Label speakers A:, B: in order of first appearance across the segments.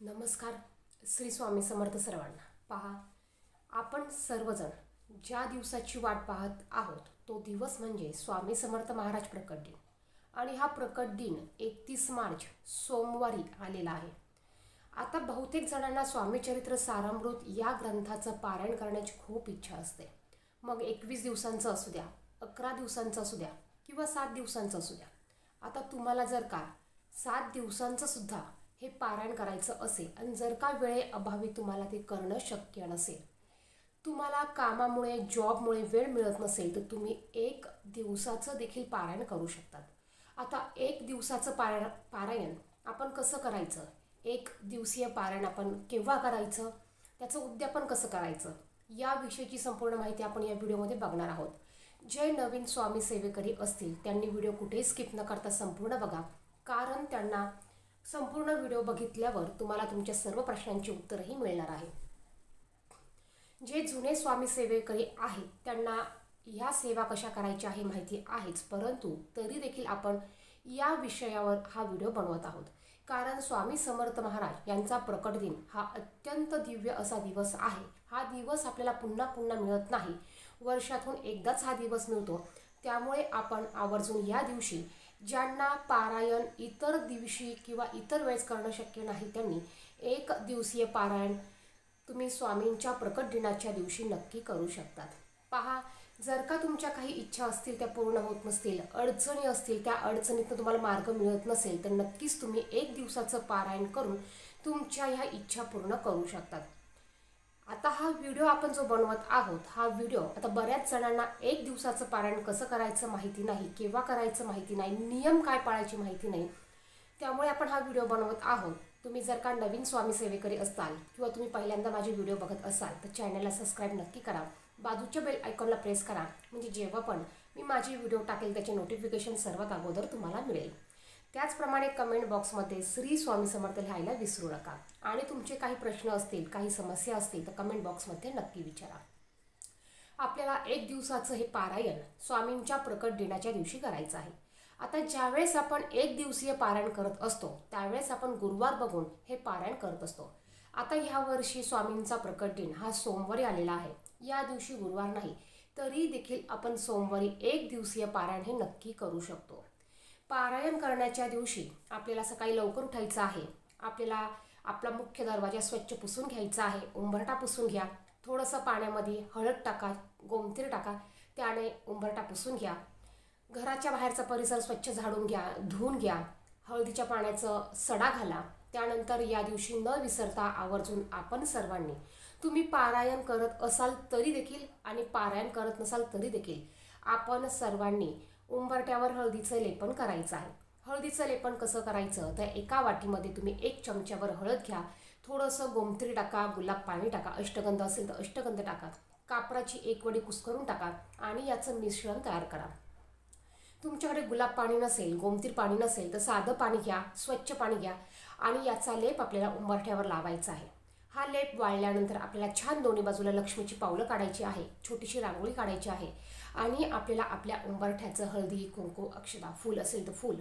A: नमस्कार श्री स्वामी समर्थ सर्वांना. पहा आपण सर्वजण ज्या दिवसाची वाट पाहत आहोत तो दिवस म्हणजे स्वामी समर्थ महाराज प्रकट दिन. आणि हा प्रकट दिन एकतीस मार्च सोमवारी आलेला आहे. आता बहुतेक जणांना स्वामीचरित्र सारामृत या ग्रंथाचं पारायण करण्याची खूप इच्छा असते. मग एकवीस दिवसांचं असू द्या अकरा दिवसांचं असू द्या किंवा सात दिवसांचं असू द्या. आता तुम्हाला जर का सात दिवसांचं सुद्धा हे पारायण करायचं असेल आणि जर का वेळे अभावी तुम्हाला ते करणं शक्य नसेल तुम्हाला कामामुळे जॉबमुळे वेळ मिळत नसेल तर तुम्ही एक दिवसाचं देखील पारायण करू शकतात. आता एक दिवसाचं पारायण पारायण आपण कसं करायचं? एक दिवसीय पारायण आपण केव्हा करायचं? त्याचं उद्यापन कसं करायचं? याविषयीची संपूर्ण माहिती आपण या व्हिडिओमध्ये बघणार आहोत. जे नवीन स्वामी सेवेकरी असतील त्यांनी व्हिडिओ कुठेही स्किप न करता संपूर्ण बघा. कारण त्यांना संपूर्ण व्हिडिओ बघितल्यावर तुम्हाला तुमच्या सर्व प्रश्नांची उत्तरही मिळणार आहे. जे जुने स्वामी सेवेकरी आहेत त्यांना ह्या सेवा कशा करायच्या हे माहिती आहेच परंतु तरी देखील आपण या विषयावर हा व्हिडिओ बनवत आहोत. कारण स्वामी समर्थ महाराज यांचा प्रकट दिन हा अत्यंत दिव्य असा दिवस आहे. हा दिवस आपल्याला पुन्हा पुन्हा मिळत नाही. वर्षातून एकदाच हा दिवस मिळतो. त्यामुळे आपण आवर्जून या दिवशी ज्यांना पारायण इतर दिवशी किंवा इतर वेळेस करणं शक्य नाही त्यांनी एक दिवसीय पारायण तुम्ही स्वामींच्या प्रकट दिनाच्या दिवशी नक्की करू शकतात. पहा जर का तुमच्या काही इच्छा असतील त्या पूर्ण होत नसतील अडचणी असतील त्या अडचणीतनं तुम्हाला मार्ग मिळत नसेल तर नक्कीच तुम्ही एक दिवसाचं पारायण करून तुमच्या ह्या इच्छा पूर्ण करू शकतात. आता हा व्हिडिओ आपण जो बनवत आहोत हा व्हिडिओ आता बऱ्याच जणांना एक दिवसाचं पारायण कसं करायचं माहिती नाही केव्हा करायचं माहिती नाही नियम काय पाळायची माहिती नाही त्यामुळे आपण हा व्हिडिओ बनवत आहोत. तुम्ही जर का नवीन स्वामी सेवेकरी असाल किंवा तुम्ही पहिल्यांदा माझे व्हिडिओ बघत असाल तर चॅनलला सबस्क्राईब नक्की करा. बाजूच्या बेल आयकॉनला प्रेस करा. म्हणजे जेव्हा पण मी माझे व्हिडिओ टाकेल त्याचे नोटिफिकेशन सर्वात अगोदर तुम्हाला मिळेल. त्याचप्रमाणे कमेंट बॉक्समध्ये श्री स्वामी समर्थ लिहायला विसरू नका. आणि तुमचे काही प्रश्न असतील काही समस्या असतील तर कमेंट बॉक्समध्ये नक्की विचारा. आपल्याला एक दिवसाचं हे पारायण स्वामींच्या प्रकट दिनाच्या दिवशी करायचं आहे. आता ज्यावेळेस आपण एक दिवसीय पारायण करत असतो त्यावेळेस आपण गुरुवार बघून हे पारायण करत असतो. आता ह्या वर्षी स्वामींचा प्रकट दिन हा सोमवारी आलेला आहे. या दिवशी गुरुवार नाही तरी देखील आपण सोमवारी एक दिवसीय पारायण हे नक्की करू शकतो. पारायण करण्याच्या दिवशी आपल्याला सकाळी लवकर उठायचं आहे. आपल्याला आपला मुख्य दरवाजा स्वच्छ पुसून घ्यायचा आहे. उंबरटा पुसून घ्या. थोडंसं पाण्यामध्ये हळद टाका गोमतीर टाका. त्याने उंबरटा पुसून घ्या. घराच्या बाहेरचा परिसर स्वच्छ झाडून घ्या धुवून घ्या. हळदीच्या पाण्याचं सडा घाला. त्यानंतर या दिवशी न विसरता आवर्जून आपण सर्वांनी तुम्ही पारायण करत असाल तरी देखील आणि पारायण करत नसाल तरी देखील आपण सर्वांनी उंबरट्यावर हळदीचं लेपन करायचं आहे. हळदीचं लेपन कसं करायचं? तर एका वाटीमध्ये तुम्ही एक चमच्यावर हळद घ्या. थोडंसं गोमत्री टाका गुलाब पाणी टाका. अष्टगंध असेल तर अष्टगंध टाका. कापराची एक वडी कुस्करून टाका आणि याचं मिश्रण तयार करा. तुमच्याकडे गुलाब पाणी नसेल गोमतीर पाणी नसेल तर साधं पाणी घ्या स्वच्छ पाणी घ्या आणि याचा लेप आपल्याला उंबरठ्यावर लावायचा आहे. हा लेप वाळल्यानंतर आपल्याला छान दोन्ही बाजूला लक्ष्मीची पावलं काढायची आहे छोटीशी रांगोळी काढायची आहे आणि आपल्याला आपल्या उंबरठ्याचं हळदी कुंकू अक्षदा फूल असेल तर फूल.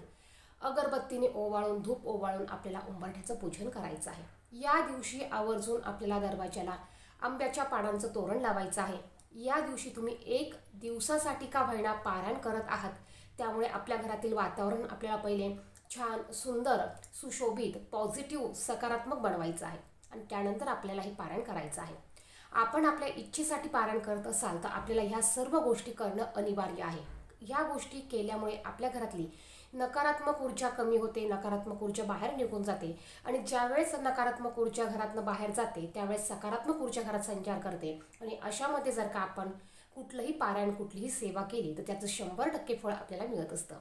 A: अगरबत्तीने ओवाळून धूप ओवाळून आपल्याला उंबरठ्याचं पूजन करायचं आहे. या दिवशी आवर्जून आपल्याला दरवाजाला आंब्याच्या पानांचं तोरण लावायचं आहे. या दिवशी तुम्ही एक दिवसासाठी का व्हायना पारायण करत आहात? त्यामुळे आपल्या घरातील वातावरण आपल्याला पहिले छान सुंदर सुशोभित पॉझिटिव्ह सकारात्मक बनवायचं आहे. आणि त्यानंतर आपल्याला हे पारायण करायचं आहे. आपण आपल्या इच्छेसाठी पारायण करत असाल तर आपल्याला ह्या सर्व गोष्टी करणं अनिवार्य आहे. ह्या गोष्टी केल्यामुळे आपल्या घरातली नकारात्मक ऊर्जा कमी होते नकारात्मक ऊर्जा बाहेर निघून जाते आणि ज्यावेळेस नकारात्मक ऊर्जा घरातनं बाहेर जाते त्यावेळेस सकारात्मक ऊर्जा घरात संचार करते. आणि अशामध्ये जर का आपण कुठलंही पारायण कुठलीही सेवा केली तर त्याचं शंभर टक्के फळ आपल्याला मिळत असतं.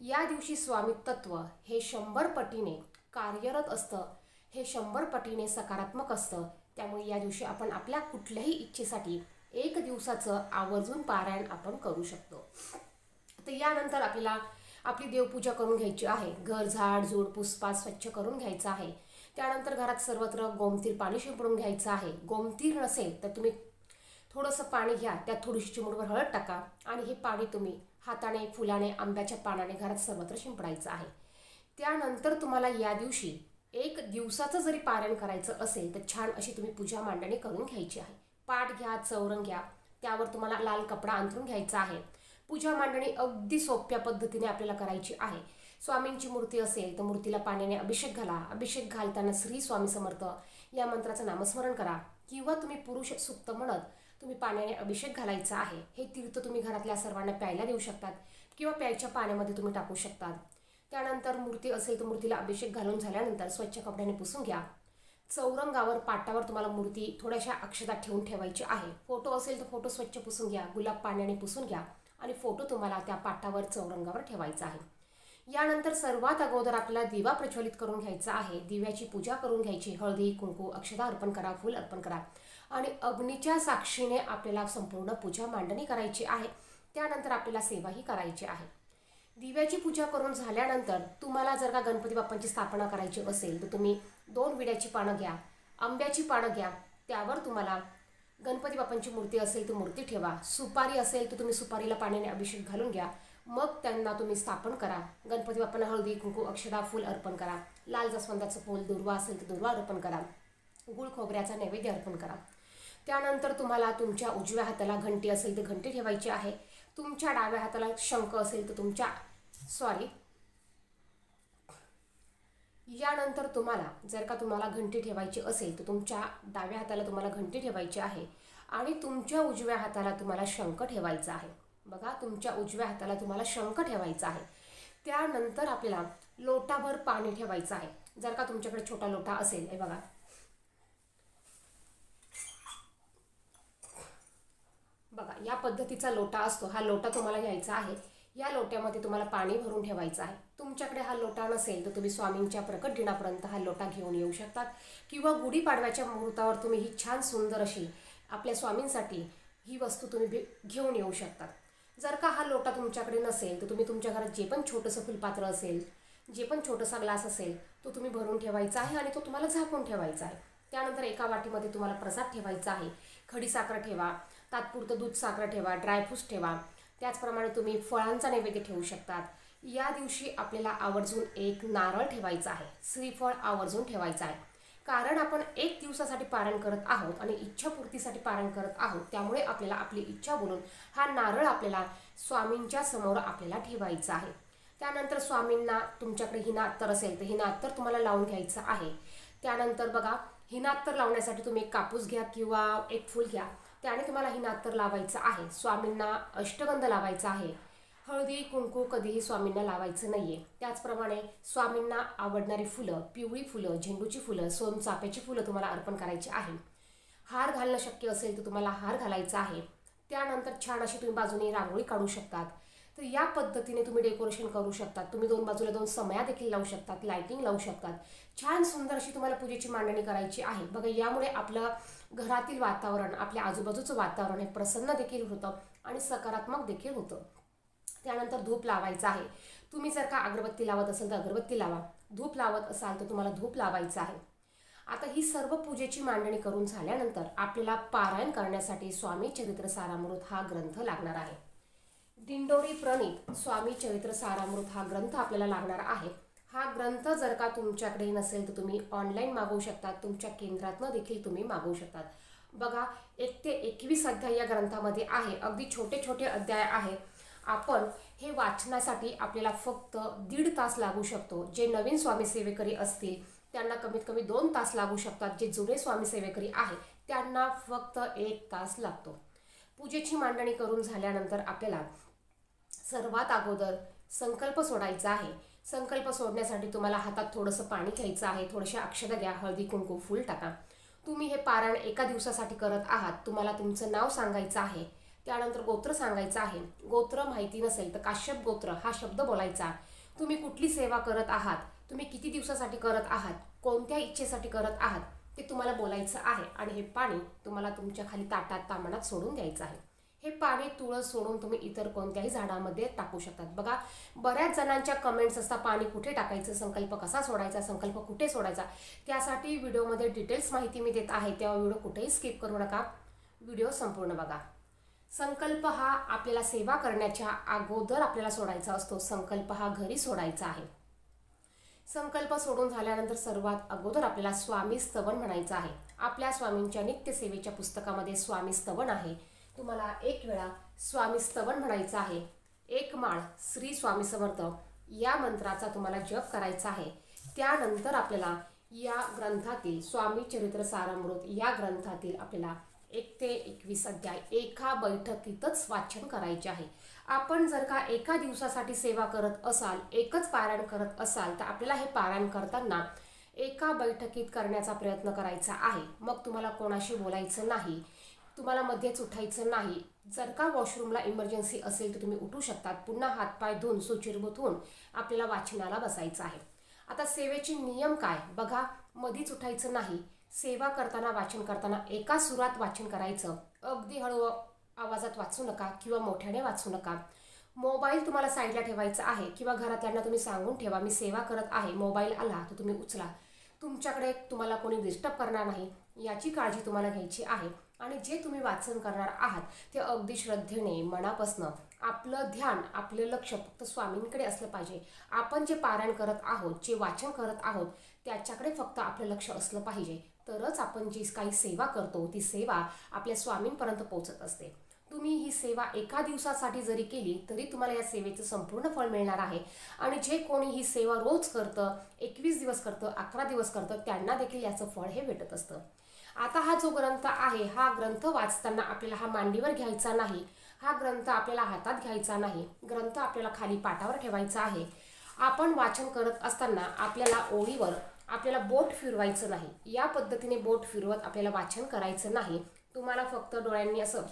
A: या दिवशी स्वामित्व हे शंभर पटीने कार्यरत असतं हे शंभर पटीने सकारात्मक असतं त्यामुळे या दिवशी आपण आपल्या कुठल्याही इच्छेसाठी एक दिवसाचं आवर्जून पारायण आपण करू शकतो. तर यानंतर आपल्याला आपली देवपूजा करून घ्यायची आहे. घर झाड झूड पुष्पा स्वच्छ करून घ्यायचं आहे. त्यानंतर घरात सर्वत्र गोमतीर पाणी शिंपडून घ्यायचं आहे. गोमतीर नसेल तर तुम्ही थोडंसं पाणी घ्या. त्यात थोडीशी चिमूटभर हळद टाका आणि हे पाणी तुम्ही हाताने फुलाने आंब्याच्या पानाने घरात सर्वत्र शिंपडायचं आहे. त्यानंतर तुम्हाला या दिवशी एक दिवसाचं जरी पारायण करायचं असेल तर छान अशी तुम्ही पूजा मांडणी करून घ्यायची आहे. पाठ घ्या चौरंग घ्या त्यावर तुम्हाला लाल कपडा अंथरून घ्यायचा आहे. पूजा मांडणी अगदी सोप्या पद्धतीने आपल्याला करायची आहे. स्वामींची मूर्ती असेल तर मूर्तीला पाण्याने अभिषेक घाला. अभिषेक घालताना श्री स्वामी समर्थ या मंत्राचं नामस्मरण करा. किंवा तुम्ही पुरुष सुक्त म्हणत तुम्ही पाण्याने अभिषेक घालायचा आहे. हे तीर्थ तुम्ही घरातल्या सर्वांना प्यायला देऊ शकतात. किंवा प्यायच्या पाण्यामध्ये तुम्ही टाकू शकतात. त्यानंतर मूर्ती असेल तर मूर्तीला अभिषेक घालून झाल्यानंतर स्वच्छ कपड्याने पुसून घ्या. चौरंगावर पाटावर तुम्हाला मूर्ती थोड्याशा अक्षदात ठेवून ठेवायची आहे. फोटो असेल तर फोटो स्वच्छ पुसून घ्या. गुलाब पाण्याने पुसून घ्या आणि फोटो तुम्हाला त्या पाटावर चौरंगावर ठेवायचा आहे. यानंतर सर्वात अगोदर आपल्याला दिवा प्रज्वलित करून घ्यायचा आहे. दिव्याची पूजा करून घ्यायची. हळदी कुंकू अक्षदा अर्पण करा फुल अर्पण करा. आणि अग्नीच्या साक्षीने आपल्याला संपूर्ण पूजा मांडणी करायची आहे. त्यानंतर आपल्याला सेवाही करायची आहे. दिव्याची पूजा करून झाल्यानंतर तुम्हाला जर का गणपती बाप्पांची स्थापना करायची असेल तर तुम्ही दोन विड्याची पानं घ्या आंब्याची पानं घ्या त्यावर तुम्हाला गणपती बाप्पांची मूर्ती असेल तर मूर्ती ठेवा. सुपारी असेल तर तुम्ही सुपारीला पाण्याने अभिषेक घालून घ्या. मग त्यांना तुम्ही स्थापन करा. गणपती बाप्पांना हळदी कुंकू अक्षदा फूल अर्पण करा. लाल जसवंताचं फूल दुर्वा असेल तर दुर्वा अर्पण करा. गुळ खोबऱ्याचा नैवेद्य अर्पण करा. त्यानंतर तुम्हाला तुमच्या उजव्या हाताला घंटी असेल तर घंटी ठेवायची आहे. तुमच्या डाव्या हाताला शंख असेल तर तुमच्या सॉरी यानंतर तुम्हाला जर का तुम्हाला घंटी ठेवायची असेल तर तुमच्या डाव्या हाताला तुम्हाला घंटी ठेवायची आहे आणि तुमच्या उजव्या हाताला तुम्हाला शंख ठेवायचा आहे. बघा तुमच्या उजव्या हाताला तुम्हाला शंख ठेवायचा आहे. त्यानंतर आपल्याला लोटाभर पाणी ठेवायचं आहे. जर का तुमच्याकडे छोटा लोटा असेल हे बघा. बघा या पद्धतीचा लोटा असतो. हा लोटा तुम्हाला घ्यायचा आहे. या लोट्यामध्ये तुम्हाला पाणी भरून ठेवायचं आहे. तुमच्याकडे हा लोटा नसेल तर तुम्ही स्वामींच्या प्रकट दिनापर्यंत हा लोटा घेऊन येऊ शकतात. किंवा गुढीपाडव्याच्या मुहूर्तावर तुम्ही ही छान सुंदर अशी आपल्या स्वामींसाठी ही वस्तू तुम्ही भे- घेऊन येऊ शकतात. जर का हा लोटा तुमच्याकडे नसेल तर तुम्ही तुमच्या घरात जे पण छोटंसं फुलपात्र असेल जे पण छोटासा ग्लास असेल तो तुम्ही भरून ठेवायचा आहे आणि तो तुम्हाला झाकून ठेवायचा आहे. त्यानंतर एका वाटीमध्ये तुम्हाला प्रसाद ठेवायचा आहे. खडी साखर ठेवा तात्पुरतं दूध साखर ठेवा ड्रायफ्रूट्स ठेवा त्याचप्रमाणे तुम्ही फळांचा नैवेद्य ठेवू शकतात. या दिवशी आपल्याला आवर्जून एक नारळ ठेवायचा आहे. श्रीफळ आवर्जून ठेवायचं आहे. कारण आपण एक दिवसासाठी पारण करत आहोत आणि इच्छापूर्तीसाठी पारण करत आहोत त्यामुळे आपल्याला आपली इच्छा बोलून हा नारळ आपल्याला स्वामींच्या समोर आपल्याला ठेवायचा आहे. त्यानंतर स्वामींना तुमच्याकडे हिनात्तर असेल तर हिनात्तर तुम्हाला लावून घ्यायचं आहे. त्यानंतर बघा हिनात्तर लावण्यासाठी तुम्ही एक कापूस घ्या किंवा एक फूल घ्या. त्याने तुम्हाला ही नातर लावायचं आहे. स्वामींना अष्टगंध लावायचा आहे. हळदी कुंकू कधीही स्वामींना लावायचं नाही आहे त्याचप्रमाणे स्वामींना आवडणारी फुलं पिवळी फुलं झेंडूची फुलं सोनचाफ्याची फुलं तुम्हाला अर्पण करायची आहे. हार घालणं शक्य असेल तर तुम्हाला हार घालायचा आहे. त्यानंतर छान अशी तुम्ही बाजूने रांगोळी काढू शकतात. तर या पद्धतीने तुम्ही डेकोरेशन करू शकतात. तुम्ही दोन बाजूला दोन समया देखील लावू शकतात लायटिंग लावू शकतात. छान सुंदर अशी तुम्हाला पूजेची मांडणी करायची आहे. बघा यामुळे आपलं घरातील वातावरण आपल्या आजूबाजूचं वातावरण हे प्रसन्न देखील होतं आणि सकारात्मक देखील होतं. त्यानंतर धूप लावायचा आहे. तुम्ही जर का अगरबत्ती लावत असाल तर अगरबत्ती लावा. धूप लावत असाल तर तुम्हाला धूप लावायचं आहे. आता ही सर्व पूजेची मांडणी करून झाल्यानंतर आपल्याला पारायण करण्यासाठी स्वामी चरित्र सारामृत हा ग्रंथ लागणार आहे. दिंडोरी प्रणित स्वामी चरित्र सारामृत हा ग्रंथ आपल्याला लागणार आहे. हा ग्रंथ जर का तुमच्याकडे नसेल तर तुम्ही ऑनलाईन मागवू शकतात तुमच्या केंद्रातनं देखील तुम्ही मागवू शकतात बघा एक ते एकवीस अध्याय या ग्रंथामध्ये आहे. अगदी छोटे छोटे अध्याय आहे. आपण हे वाचनासाठी आपल्याला फक्त दीड तास लागू शकतो. जे नवीन स्वामी सेवेकरी असतील त्यांना कमीत कमी दोन तास लागू शकतात. जे जुने स्वामी सेवेकरी आहे त्यांना फक्त एक तास लागतो. पूजेची मांडणी करून झाल्यानंतर आपल्याला सर्वात अगोदर संकल्प सोडायचा आहे. संकल्प सोडण्यासाठी तुम्हाला हातात थोडंसं पाणी घ्यायचं आहे थोडेसे अक्षता घ्या हळदी कुंकू फूल टाका. तुम्ही हे पारायण एका दिवसासाठी करत आहात तुम्हाला तुमचं नाव सांगायचं आहे त्यानंतर गोत्र सांगायचं आहे. गोत्र माहिती नसेल तर काश्यप गोत्र हा शब्द बोलायचा. तुम्ही कुठली सेवा करत आहात तुम्ही किती दिवसासाठी करत आहात कोणत्या इच्छेसाठी करत आहात ते तुम्हाला बोलायचं आहे आणि हे पाणी तुम्हाला तुमच्या खाली ताटात तामणात सोडून द्यायचं आहे. हे पाणी तुळस सोडून तुम्ही इतर कोणत्याही झाडामध्ये टाकू शकतात. बघा बऱ्याच जणांच्या कमेंट्स असतात पाणी कुठे टाकायचं संकल्प कसा सोडायचा संकल्प कुठे सोडायचा? त्यासाठी व्हिडिओमध्ये डिटेल्स माहिती मी देत आहे तेव्हा व्हिडिओ कुठेही स्किप करू नका. व्हिडिओ संपूर्ण बघा. संकल्प हा आपल्याला सेवा करण्याच्या अगोदर आपल्याला सोडायचा असतो. संकल्प हा घरी सोडायचा आहे. संकल्प सोडून झाल्यानंतर सर्वात अगोदर आपल्याला स्वामी स्तवन म्हणायचं आहे. आपल्या स्वामींच्या नित्यसेवेच्या पुस्तकामध्ये स्वामी स्तवन आहे. तुम्हाला एक वेळा स्वामी स्तवन म्हणायचं आहे. एक माळ श्री स्वामी समर्थ या मंत्राचा तुम्हाला जप करायचा आहे. त्यानंतर आपल्याला या ग्रंथातील स्वामी चरित्र सारामृत या ग्रंथातील आपल्याला एक ते एकवीस अध्याय एका बैठकीतच वाचन करायचे आहे. आपण जर का एका दिवसासाठी सेवा करत असाल एकच पारायण करत असाल तर आपल्याला हे पारायण करताना एका बैठकीत करण्याचा प्रयत्न करायचा आहे. मग तुम्हाला कोणाशी बोलायचं नाही. तुम्हाला मध्येच उठायचं नाही. जर का वॉशरूमला इमर्जन्सी असेल तर तुम्ही उठू शकतात. पुन्हा हातपाय धुवून सुचिरभूत होऊन आपल्याला वाचनाला बसायचं आहे. आता सेवेचे नियम काय? बघा मधीच उठायचं नाही. सेवा करताना वाचन करताना एका सुरात वाचन करायचं. अगदी हळू आवाजात वाचू नका किंवा मोठ्याने वाचू नका. मोबाईल तुम्हाला साईडला ठेवायचा आहे किंवा घरातल्यांना तुम्ही सांगून ठेवा मी सेवा करत आहे मोबाईल आला तर तुम्ही उचला. तुमच्याकडे तुम्हाला कोणी डिस्टर्ब करणार नाही याची काळजी तुम्हाला घ्यायची आहे. आणि जे तुम्ही वाचन करणार आहात ते अगदी श्रद्धेने मनापासनं आपलं ध्यान आपलं लक्ष फक्त स्वामींकडे असलं पाहिजे. आपण जे पारायण करत आहोत जे वाचन करत आहोत त्याच्याकडे फक्त आपलं लक्ष असलं पाहिजे. तरच आपण जी काही सेवा करतो ती सेवा आपल्या स्वामींपर्यंत पोहोचत असते. तुम्ही ही सेवा एका दिवसासाठी जरी केली तरी तुम्हाला या सेवेचं संपूर्ण फळ मिळणार आहे. आणि जे कोणी ही सेवा रोज करतं एकवीस दिवस करतं अकरा दिवस करतं त्यांना देखील याचं फळ हे भेटत असतं. आता हा जो ग्रंथ आहे हा ग्रंथ वाचताना आपल्याला हा मांडीवर घ्यायचा नाही. हा ग्रंथ आपल्याला हातात घ्यायचा नाही. ग्रंथ आपल्याला खाली पाटावर ठेवायचा आहे. आपण वाचन करत असताना आपल्याला ओळीवर आपल्याला बोट फिरवायचं नाही. या पद्धतीने बोट फिरवत आपल्याला वाचन करायचं नाही. तुम्हाला फक्त डोळ्यांनी असं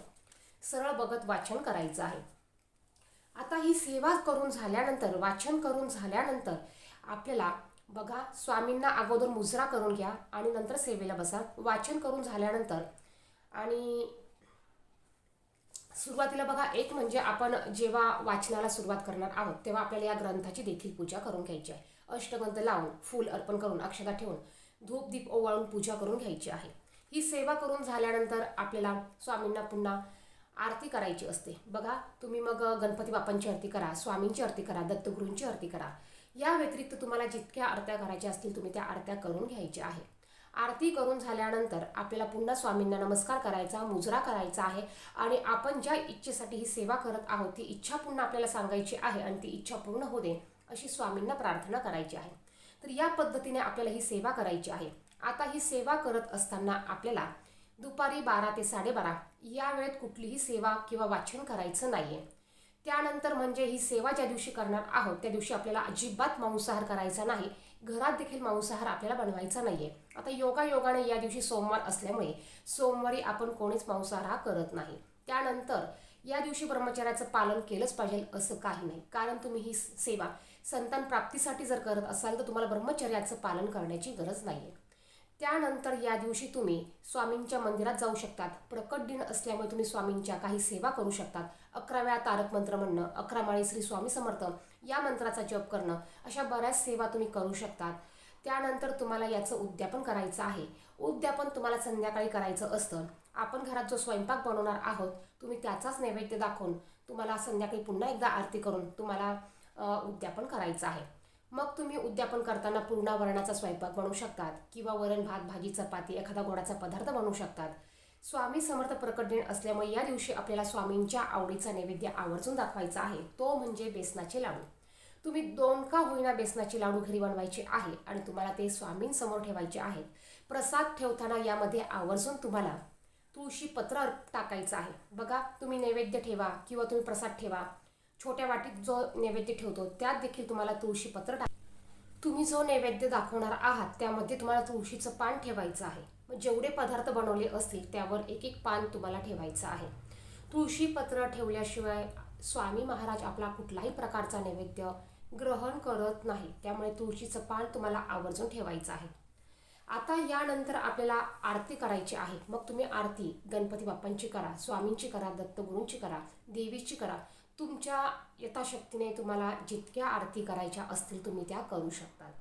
A: सरळ बघत वाचन करायचं आहे. आता ही सेवा करून झाल्यानंतर वाचन करून झाल्यानंतर आपल्याला बघा स्वामींना अगोदर मुजरा करून घ्या आणि नंतर सेवेला बसा. वाचन करून झाल्यानंतर. आणि सुरुवातीला बघा एक म्हणजे आपण जेव्हा वाचनाला सुरुवात करणार आहोत तेव्हा आपल्याला या ग्रंथाची देखील पूजा करून घ्यायची आहे. अष्टगंध लावून फूल अर्पण करून अक्षता ठेवून धूप दीप ओवाळून पूजा करून घ्यायची आहे. ही सेवा करून झाल्यानंतर आपल्याला स्वामींना पुन्हा आरती करायची असते. बघा तुम्ही मग गणपती बाप्पांची आरती करा स्वामींची आरती करा दत्तगुरूंची आरती करा. या व्यतिरिक्त तुम्हाला जितक्या आरत्या करायच्या असतील तुम्ही त्या आरत्या करून घ्यायच्या आहे आरती करून झाल्यानंतर आपल्याला पुन्हा स्वामींना नमस्कार करायचा मुजरा करायचा आहे आणि आपण ज्या इच्छेसाठी ही सेवा करत आहोत ती इच्छा पुन्हा आपल्याला सांगायची आहे आणि ती इच्छा पूर्ण होऊ दे अशी स्वामींना प्रार्थना करायची आहे. तर या पद्धतीने आपल्याला ही सेवा करायची आहे. आता ही सेवा करत असताना आपल्याला दुपारी बारा ते साडेबारा या वेळेत कुठलीही सेवा किंवा वाचन करायचं नाही आहे त्यानंतर म्हणजे ही सेवा ज्या दिवशी करणार आहोत त्या दिवशी आपल्याला अजिबात मांसाहार करायचा नाही. घरात देखील मांसाहार आपल्याला बनवायचा नाही आहे आता योगा योगाने या दिवशी सोमवार असल्यामुळे सोमवारी आपण कोणीच मांसाहार हा करत नाही. त्यानंतर या दिवशी ब्रह्मचर्याचं पालन केलंच पाहिजे असं काही नाही. कारण तुम्ही ही सेवा संतान प्राप्तीसाठी जर करत असाल तर तुम्हाला ब्रह्मचर्याचं पालन करण्याची गरज नाही आहे त्यानंतर या दिवशी तुम्ही स्वामींच्या मंदिरात जाऊ शकतात. प्रकट दिन असल्यामुळे तुम्ही स्वामींच्या काही सेवा करू शकतात. अकरा वेळा तारक मंत्र म्हणणं अकरा माळी श्री स्वामी समर्थ या मंत्राचा जप करणं अशा बऱ्याच सेवा तुम्ही करू शकतात. त्यानंतर तुम्हाला याचं उद्यापन करायचं आहे. उद्यापन तुम्हाला संध्याकाळी करायचं असतं. आपण घरात जो स्वयंपाक बनवणार आहोत तुम्ही त्याचाच नैवेद्य दाखवून तुम्हाला संध्याकाळी पुन्हा एकदा आरती करून तुम्हाला उद्यापन करायचं आहे. मग तुम्ही उद्यापन करताना पूर्ण वरणाचा स्वयंपाक बनवू शकतात किंवा वरण भात भाजी चपाती एखादा गोडाचा पदार्थ बनवू शकतात. स्वामी समर्थ प्रकट दिन असल्यामुळे या दिवशी आपल्याला स्वामींच्या आवडीचा नैवेद्य आवर्जून दाखवायचा आहे. तो म्हणजे बेसनाचे लाडू. तुम्ही दोन का होईना बेसनाचे लाडू घरी बनवायचे आहे आणि तुम्हाला ते स्वामींसमोर ठेवायचे आहेत. प्रसाद ठेवताना यामध्ये आवर्जून तुम्हाला तुळशी पत्र टाकायचं आहे. बघा तुम्ही नैवेद्य ठेवा किंवा तुम्ही प्रसाद ठेवा. छोट्या वाटीत जो नैवेद्य ठेवतो त्यात देखील तुम्हाला तुळशी पत्र टाक तुम्ही जो नैवेद्य दाखवणार आहात त्यामध्ये तुम्हाला तुळशीचं पान ठेवायचं आहे. जेवढे पदार्थ बनवले असतील त्यावर एक एक पान तुम्हाला ठेवायचं आहे. तुळशी पत्र ठेवल्याशिवाय स्वामी महाराज आपला कुठलाही प्रकारचा नैवेद्य ग्रहण करत नाही. त्यामुळे तुळशीचं पान तुम्हाला आवर्जून ठेवायचं आहे. आता यानंतर आपल्याला आरती करायची आहे. मग तुम्ही आरती गणपती बाप्पांची करा स्वामींची करा दत्तगुरूंची करा देवीची करा. तुमच्या यथाशक्तीने तुम्हाला जितक्या आरती करायच्या असतील तुम्ही त्या करू शकतात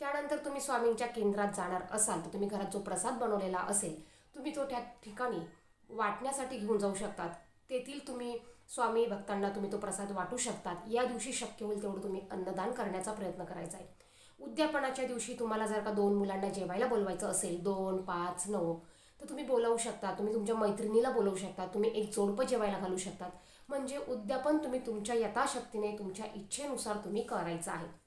A: त्यानंतर तुम्ही स्वामींच्या केंद्रात जाणार असाल तर तुम्ही घरात जो प्रसाद बनवलेला असेल तुम्ही तो त्या ठिकाणी वाटण्यासाठी घेऊन जाऊ शकतात. तेथील तुम्ही स्वामी भक्तांना तुम्ही तो प्रसाद वाटू शकतात. या दिवशी शक्य होईल तेवढं तुम्ही अन्नदान करण्याचा प्रयत्न करायचा आहे. उद्यापनाच्या दिवशी तुम्हाला जर का दोन मुलांना जेवायला बोलवायचं असेल दोन पाच नऊ तर तुम्ही बोलावू शकता. तुम्ही तुमच्या मैत्रिणीला बोलवू शकता. तुम्ही एक जोडपं जेवायला घालू शकतात. म्हणजे उद्यापन तुम्ही तुमच्या यथाशक्तीने तुमच्या इच्छेनुसार तुम्ही करायचं आहे.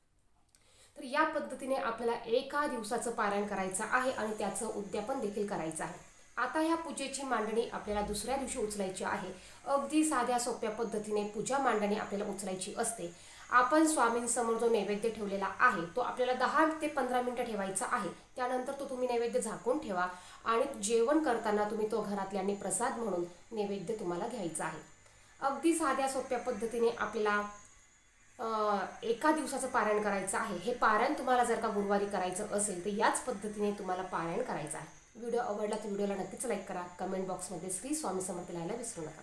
A: तर या पद्धतीने आपल्याला एका दिवसाचं पारायण करायचं आहे आणि त्याचं उद्यापन देखील करायचं आहे. आता ह्या पूजेची मांडणी आपल्याला दुसऱ्या दिवशी उचलायची आहे. अगदी साध्या सोप्या पद्धतीने पूजा मांडणी आपल्याला उचलायची असते. आपण स्वामींसमोर जो नैवेद्य ठेवलेला आहे तो आपल्याला दहा ते पंधरा मिनटं ठेवायचा आहे. त्यानंतर तो तुम्ही नैवेद्य झाकून ठेवा आणि जेवण करताना तुम्ही तो घरातल्यांनी प्रसाद म्हणून नैवेद्य तुम्हाला घ्यायचा आहे. अगदी साध्या सोप्या पद्धतीने आपल्याला एका दिवसाचं पारायण करायचं आहे. हे पारायण तुम्हाला जर का गुरुवारी करायचं असेल तर याच पद्धतीने तुम्हाला पारायण करायचं आहे. व्हिडिओ आवडला तर व्हिडिओला नक्कीच लाईक करा. कमेंट बॉक्समध्ये श्री स्वामी समर्थ लिहायला विसरू नका.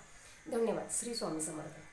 A: धन्यवाद. श्री स्वामी समर्थ.